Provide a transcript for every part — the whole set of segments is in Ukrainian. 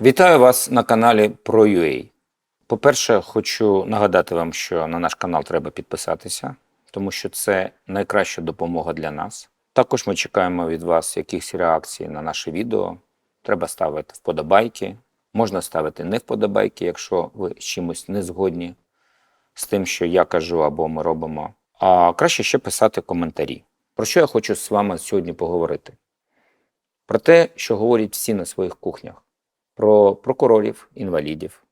Вітаю вас на каналі ProUA. По-перше, хочу нагадати вам, що на наш канал треба підписатися, тому що це найкраща допомога для нас. Також ми чекаємо від вас якихось реакцій на наше відео. Треба ставити вподобайки. Можна ставити не вподобайки, якщо ви з чимось не згодні з тим, що я кажу або ми робимо. А краще ще писати коментарі. Про що я хочу з вами сьогодні поговорити? Про те, що говорять всі на своїх кухнях про прокурорів, інвалідів,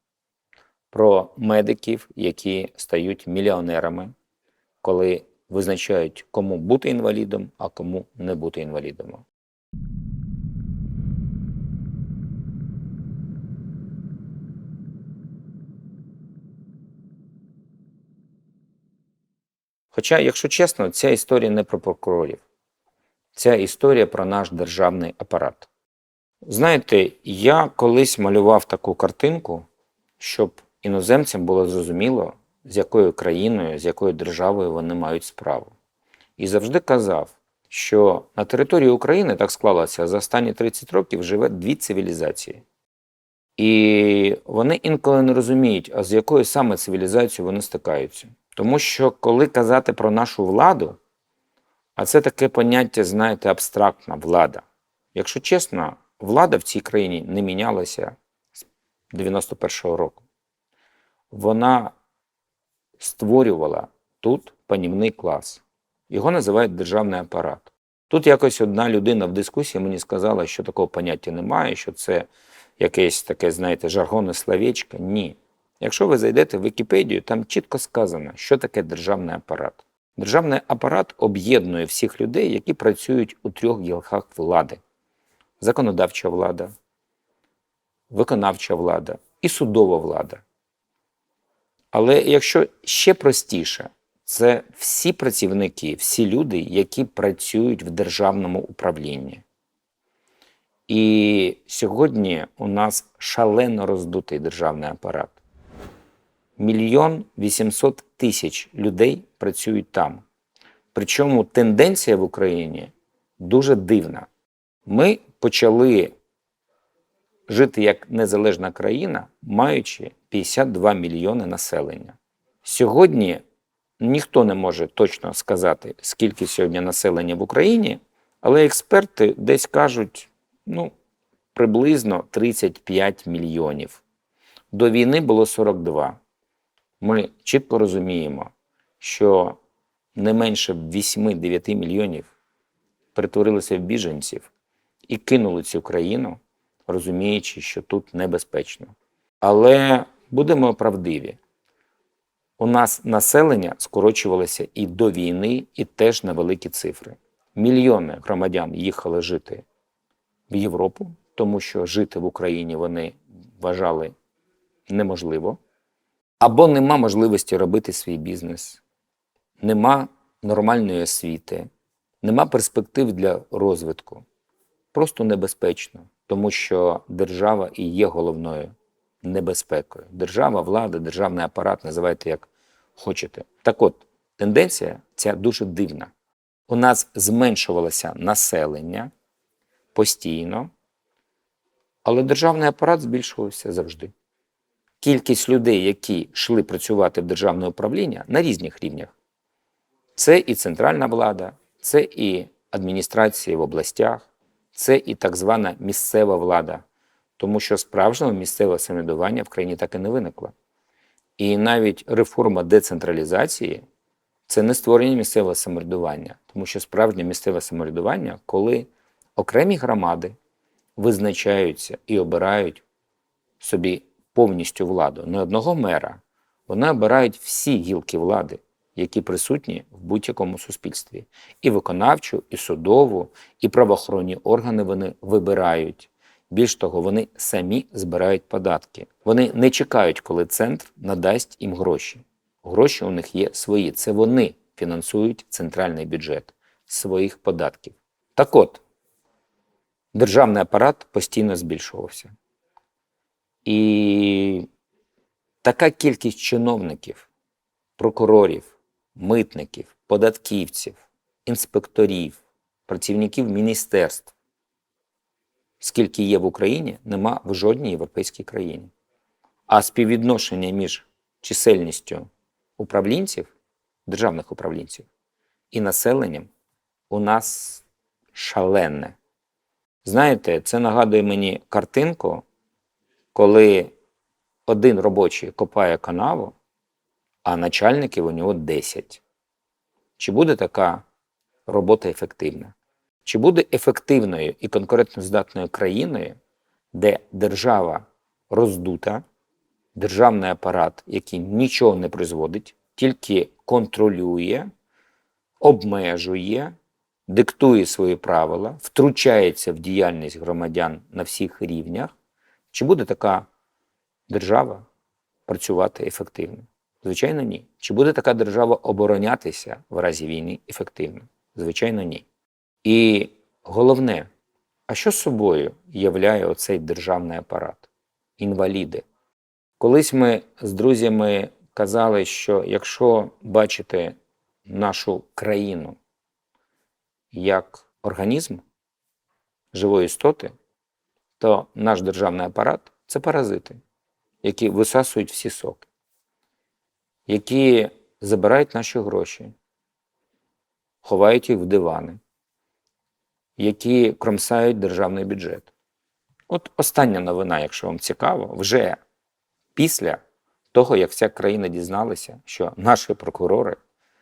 про медиків, які стають мільйонерами, коли визначають, кому бути інвалідом, а кому не бути інвалідом. Хоча, якщо чесно, ця історія не про прокурорів, ця історія про наш державний апарат. Знаєте, я колись малював таку картинку, щоб іноземцям було зрозуміло, з якою країною, з якою державою вони мають справу. І завжди казав, що на території України так склалося за останні 30 років живе дві цивілізації. І вони інколи не розуміють, а з якою саме цивілізацією вони стикаються. Тому що коли казати про нашу владу, а це таке поняття, знаєте, абстрактна влада. Якщо чесно, влада в цій країні не мінялася з 91-го року. Вона створювала тут панівний клас. Його називають державний апарат. Тут якось одна людина в дискусії мені сказала, що такого поняття немає, що це якесь таке, знаєте, жаргонне словечко. Ні. Якщо ви зайдете в Вікіпедію, там чітко сказано, що таке державний апарат. Державний апарат об'єднує всіх людей, які працюють у трьох гілках влади: законодавча влада, виконавча влада і судова влада. Але якщо ще простіше, це всі працівники, всі люди, які працюють в державному управлінні. І сьогодні у нас шалено роздутий державний апарат. Мільйон вісімсот тисяч людей працюють там. Причому тенденція в Україні дуже дивна. Ми почали жити як незалежна країна, маючи 52 мільйони населення. Сьогодні ніхто не може точно сказати, скільки сьогодні населення в Україні, але експерти десь кажуть, ну, приблизно 35 мільйонів. До війни було 42. Ми чітко розуміємо, що не менше 8-9 мільйонів перетворилися в біженців і кинули цю країну, розуміючи, що тут небезпечно. Але будемо правдиві. У нас населення скорочувалося і до війни, і теж на великі цифри. Мільйони громадян їхали жити в Європу, тому що жити в Україні вони вважали неможливо. Або нема можливості робити свій бізнес, нема нормальної освіти, нема перспектив для розвитку. Просто небезпечно, тому що держава і є головною небезпекою. Держава, влада, державний апарат, називайте як хочете. Так от, тенденція ця дуже дивна. У нас зменшувалося населення постійно, але державний апарат збільшувався завжди кількість людей, які йшли працювати в державне управління на різних рівнях. Це і центральна влада, це і адміністрації в областях, це і так звана місцева влада, тому що справжнього місцевого самоврядування в країні так і не виникло. І навіть реформа децентралізації це не створення місцевого самоврядування, тому що справжнє місцеве самоврядування, коли окремі громади визначаються і обирають собі повністю владу, не одного мера. Вони обирають всі гілки влади, які присутні в будь-якому суспільстві. І виконавчу, і судову, і правоохоронні органи вони вибирають. Більш того, вони самі збирають податки. Вони не чекають, коли центр надасть їм гроші. Гроші у них є свої. Це вони фінансують центральний бюджет своїх податків. Так от, державний апарат постійно збільшувався. І така кількість чиновників, прокурорів, митників, податківців, інспекторів, працівників міністерств скільки є в Україні, нема в жодній європейській країні. А співвідношення між чисельністю управлінців, державних управлінців і населенням у нас шалене. Знаєте, це нагадує мені картинку, коли один робочий копає канаву, а начальників у нього 10. Чи буде така робота ефективна? Чи буде ефективною і конкурентноздатною країною, де держава роздута, державний апарат, який нічого не призводить, тільки контролює, обмежує, диктує свої правила, втручається в діяльність громадян на всіх рівнях? Чи буде така держава працювати ефективно? Звичайно, ні. Чи буде така держава оборонятися в разі війни ефективно? Звичайно, ні. І головне, а що собою являє оцей державний апарат? Інваліди. Колись ми з друзями казали, що якщо бачити нашу країну як організм живої істоти, то наш державний апарат це паразити, які висасують всі соки, які забирають наші гроші, ховають їх в дивани, які кромсають державний бюджет. От остання новина, якщо вам цікаво, вже після того, як вся країна дізналася, що наші прокурори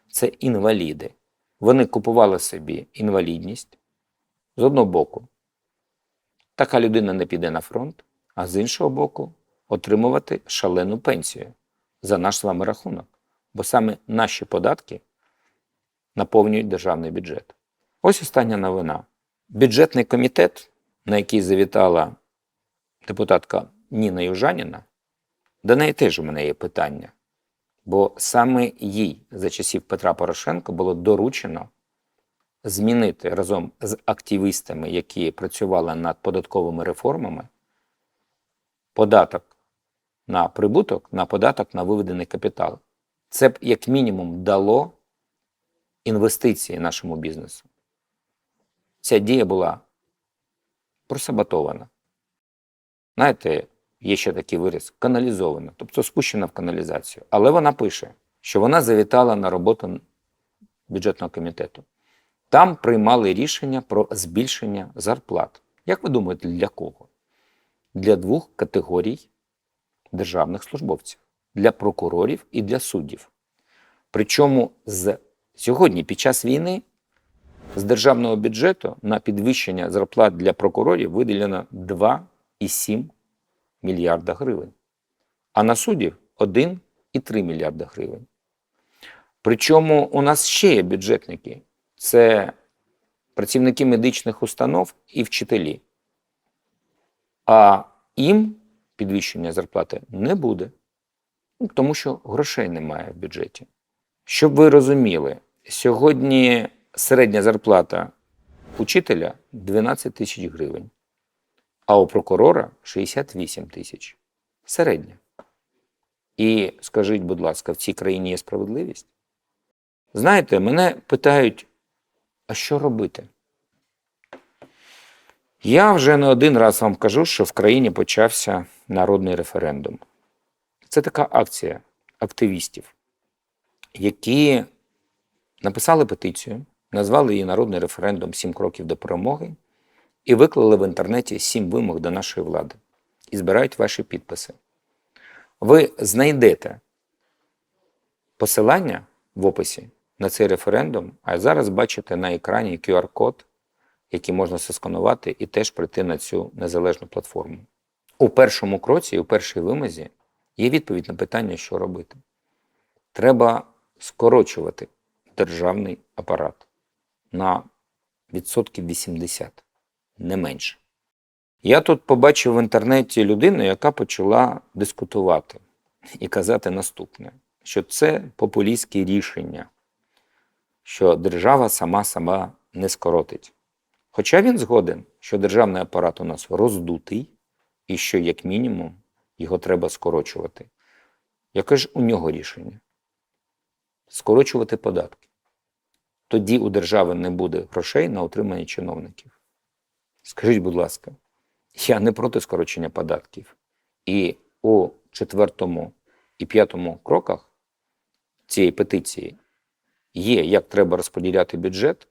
це інваліди. Вони купували собі інвалідність з одного боку. Така людина не піде на фронт, а з іншого боку, отримувати шалену пенсію за наш з вами рахунок. Бо саме наші податки наповнюють державний бюджет. Ось остання новина. Бюджетний комітет, на який завітала депутатка Ніна Южаніна, до неї теж у мене є питання. Бо саме їй за часів Петра Порошенка було доручено змінити разом з активістами, які працювали над податковими реформами, податок на прибуток, на податок на виведений капітал. Це б як мінімум дало інвестиції нашому бізнесу. Ця дія була просаботована. Знаєте, є ще такий вираз каналізована, тобто спущена в каналізацію. Але вона пише, що вона завітала на роботу бюджетного комітету. Там приймали рішення про збільшення зарплат. Як ви думаєте, для кого? Для двох категорій державних службовців: для прокурорів і для суддів. Причому з сьогодні, під час війни, з державного бюджету на підвищення зарплат для прокурорів виділено 2,7 мільярда гривень, а на суддів 1,3 мільярда гривень. Причому у нас ще є бюджетники це працівники медичних установ і вчителі. А їм підвищення зарплати не буде, Ну, тому що грошей немає в бюджеті. Щоб ви розуміли, сьогодні середня зарплата учителя 12 тисяч гривень, а у прокурора 68 тисяч. Середня. І скажіть, будь ласка, в цій країні є справедливість? Знаєте, мене питають, а що робити? Я вже не один раз вам кажу, що в країні почався народний референдум. Це така акція активістів, які написали петицію, назвали її Народний референдум Сім кроків до перемоги і виклали в інтернеті сім вимог до нашої влади і збирають ваші підписи. Ви знайдете посилання в описі на цей референдум, а зараз бачите на екрані QR-код, який можна сосканувати і теж прийти на цю незалежну платформу. У першому кроці, у першій вимозі є відповідь на питання, що робити. Треба скорочувати державний апарат на відсотків 80, не менше. Я тут побачив в інтернеті людину, яка почала дискутувати і казати наступне: що це популістське рішення, що держава сама сама не скоротить. Хоча він згоден, що державний апарат у нас роздутий і що, як мінімум, його треба скорочувати. Яке ж у нього рішення? Скорочувати податки. Тоді у держави не буде грошей на утримання чиновників. Скажіть, будь ласка, Я не проти скорочення податків. І у четвертому і п'ятому кроках цієї петиції є, як треба розподіляти бюджет,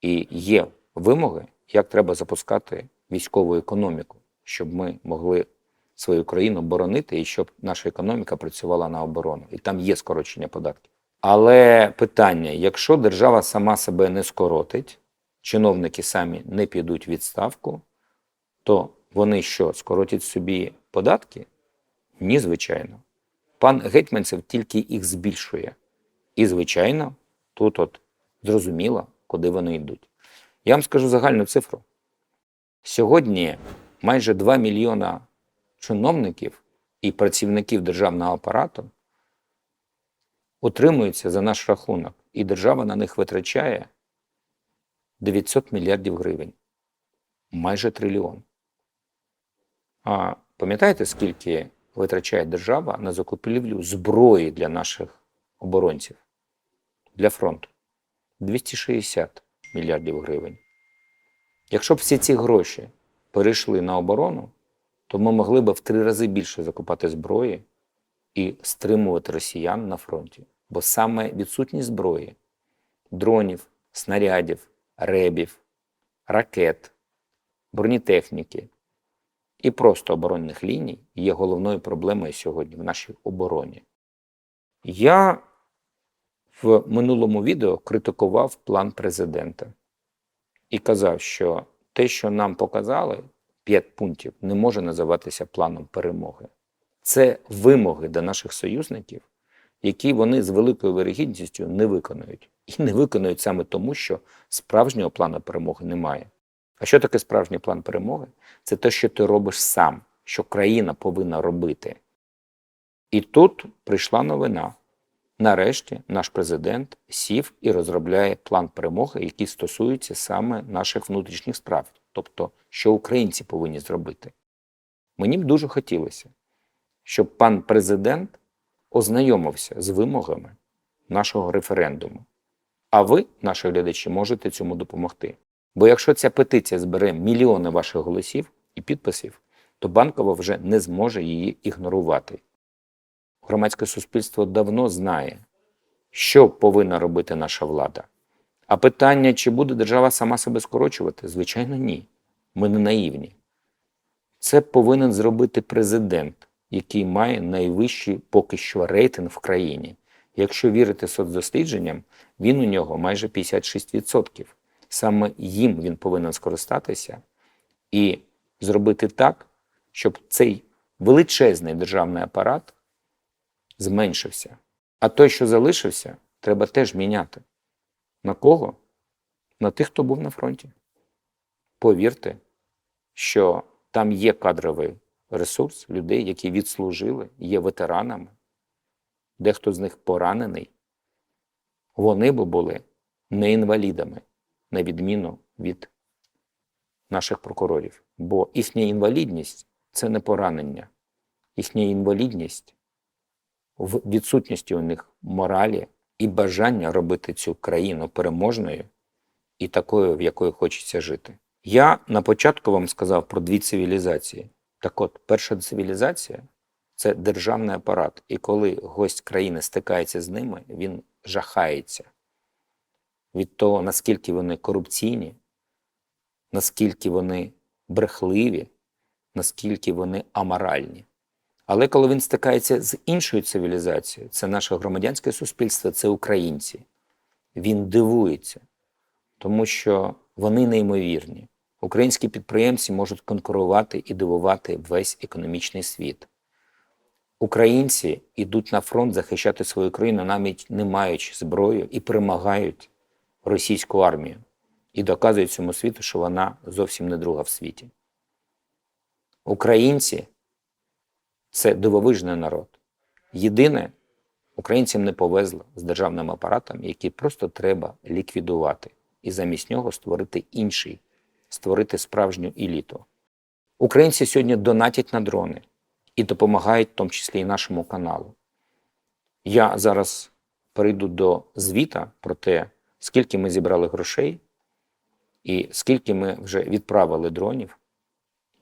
і є вимоги, як треба запускати військову економіку, щоб ми могли свою країну боронити і щоб наша економіка працювала на оборону. І там є скорочення податків. Але питання: якщо держава сама себе не скоротить, чиновники самі не підуть в відставку, то вони що, скоротять собі податки? Ні, звичайно. Пан Гетьманцев тільки їх збільшує. І, звичайно, тут от зрозуміло, куди вони йдуть. Я вам скажу загальну цифру. Сьогодні майже 2 мільйона чиновників і працівників державного апарату утримуються за наш рахунок, і держава на них витрачає 900 мільярдів гривень, майже трильйон. А пам'ятаєте, скільки витрачає держава на закупівлю зброї для наших оборонців, для фронту? 260 мільярдів гривень. Якщо б всі ці гроші перейшли на оборону, то ми могли б в три рази більше закупати зброї і стримувати росіян на фронті. Бо саме відсутність зброї, дронів, снарядів, ребів, ракет, бронетехніки і просто оборонних ліній є головною проблемою сьогодні в нашій обороні. Я в минулому відео критикував план президента і казав, що те, що нам показали, 5 пунктів, не може називатися планом перемоги. Це вимоги до наших союзників, які вони з великою вирогідністю не виконують. І не виконують саме тому, що справжнього плану перемоги немає. А що таке справжній план перемоги? Це те, що ти робиш сам, що країна повинна робити. І тут прийшла новина. Нарешті наш президент сів і розробляє план перемоги, який стосується саме наших внутрішніх справ, тобто, що українці повинні зробити. Мені б дуже хотілося, щоб пан президент ознайомився з вимогами нашого референдуму. А ви, наші глядачі, можете цьому допомогти. Бо якщо ця петиція збере мільйони ваших голосів і підписів, то банкова вже не зможе її ігнорувати. Громадське суспільство давно знає, що повинна робити наша влада. А питання, чи буде держава сама себе скорочувати, звичайно, ні. Ми не наївні. Це повинен зробити президент, який має найвищий поки що рейтинг в країні. Якщо вірити соцдослідженням, він у нього майже 56%. Саме їм він повинен скористатися і зробити так, щоб цей величезний державний апарат зменшився. А той, що залишився, треба теж міняти. На кого? На тих, хто був на фронті. Повірте, що там є кадровий ресурс людей, які відслужили, є ветеранами, дехто з них поранений. Вони б були не інвалідами, на відміну від наших прокурорів. Бо їхня інвалідність це не поранення, їхня інвалідність в відсутності у них моралі і бажання робити цю країну переможною і такою, в якої хочеться жити. Я на початку вам сказав про дві цивілізації. Так от, перша цивілізація це державний апарат. І коли гость країни стикається з ними, він жахається від того, наскільки вони корупційні, наскільки вони брехливі, наскільки вони аморальні. Але коли він стикається з іншою цивілізацією, це наше громадянське суспільство, це українці. Він дивується, тому що вони неймовірні. Українські підприємці можуть конкурувати і дивувати весь економічний світ. Українці йдуть на фронт захищати свою країну, навіть не маючи зброю, і перемагають російську армію. І доказують цьому світу, що вона зовсім не друга в світі. Українці це дивовижний народ. Єдине, українцям не повезло з державним апаратом, який просто треба ліквідувати, і замість нього створити інший, створити справжню еліту. Українці сьогодні донатять на дрони і допомагають, в тому числі і нашому каналу. Я зараз перейду до звіта про те, скільки ми зібрали грошей і скільки ми вже відправили дронів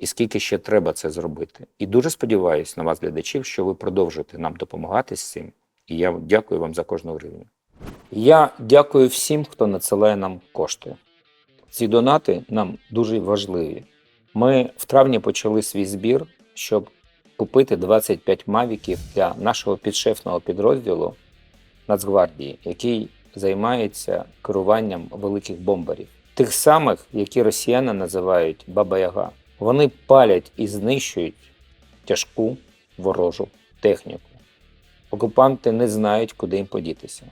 і скільки ще треба це зробити. І дуже сподіваюся на вас, глядачів, що ви продовжите нам допомагати з цим. І я дякую вам за кожну гривню. Я дякую всім, хто надсилає нам кошти. Ці донати нам дуже важливі. Ми в травні почали свій збір, щоб купити 25 мавіків для нашого підшефного підрозділу Нацгвардії, який займається керуванням великих бомбарів, тих самих, які росіяни називають Баба-Яга. Вони палять і знищують тяжку ворожу техніку. Окупанти не знають, куди їм подітися.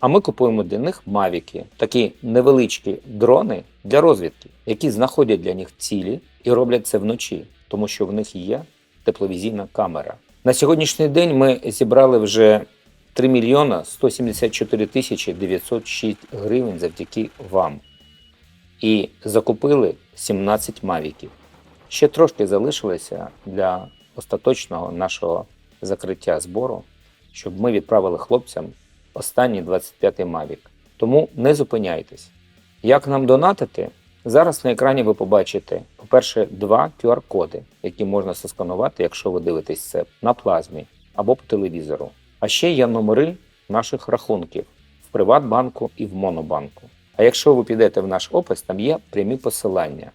А ми купуємо для них мавіки, такі невеличкі дрони для розвідки, які знаходять для них цілі і роблять це вночі, тому що в них є тепловізійна камера. На сьогоднішній день ми зібрали вже 3 мільйона 174 тисячі 906 гривень завдяки вам. І закупили 17 мавіків. Ще трошки залишилося для остаточного нашого закриття збору, щоб ми відправили хлопцям останній 25-й Mavic. Тому не зупиняйтесь. Як нам донатити? Зараз на екрані ви побачите, по-перше, два QR-коди, які можна сосканувати, якщо ви дивитесь це на плазмі або по телевізору. А ще є номери наших рахунків в Приватбанку і в Монобанку. А якщо ви підете в наш опис, там є прямі посилання.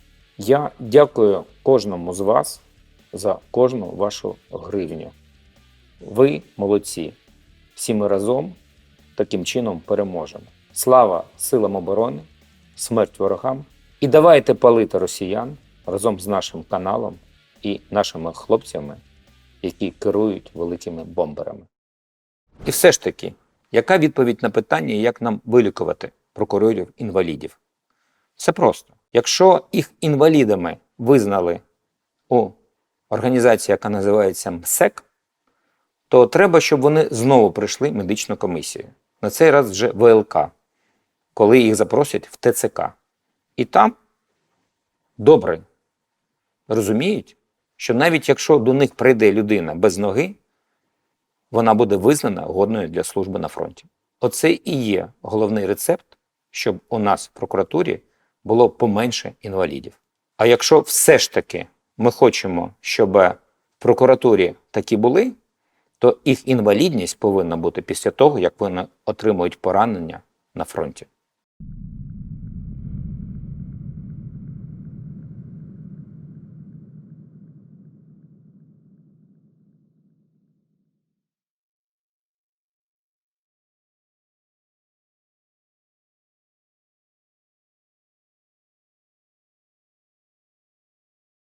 Я дякую кожному з вас за кожну вашу гривню. Ви молодці. Всі ми разом таким чином переможемо. Слава силам оборони, смерть ворогам. І давайте палити росіян разом з нашим каналом і нашими хлопцями, які керують великими бомберами. І все ж таки, яка відповідь на питання, як нам вилікувати прокурорів-інвалідів? Все просто. Якщо їх інвалідами визнали у організації, яка називається МСЕК, то треба, щоб вони знову прийшли в медичну комісію. На цей раз вже ВЛК, коли їх запросять в ТЦК. І там добре розуміють, що навіть якщо до них прийде людина без ноги, вона буде визнана годною для служби на фронті. Оце і є головний рецепт, щоб у нас в прокуратурі було поменше інвалідів. А якщо все ж таки ми хочемо, щоб в прокуратурі такі були, то їх інвалідність повинна бути після того, як вони отримують поранення на фронті.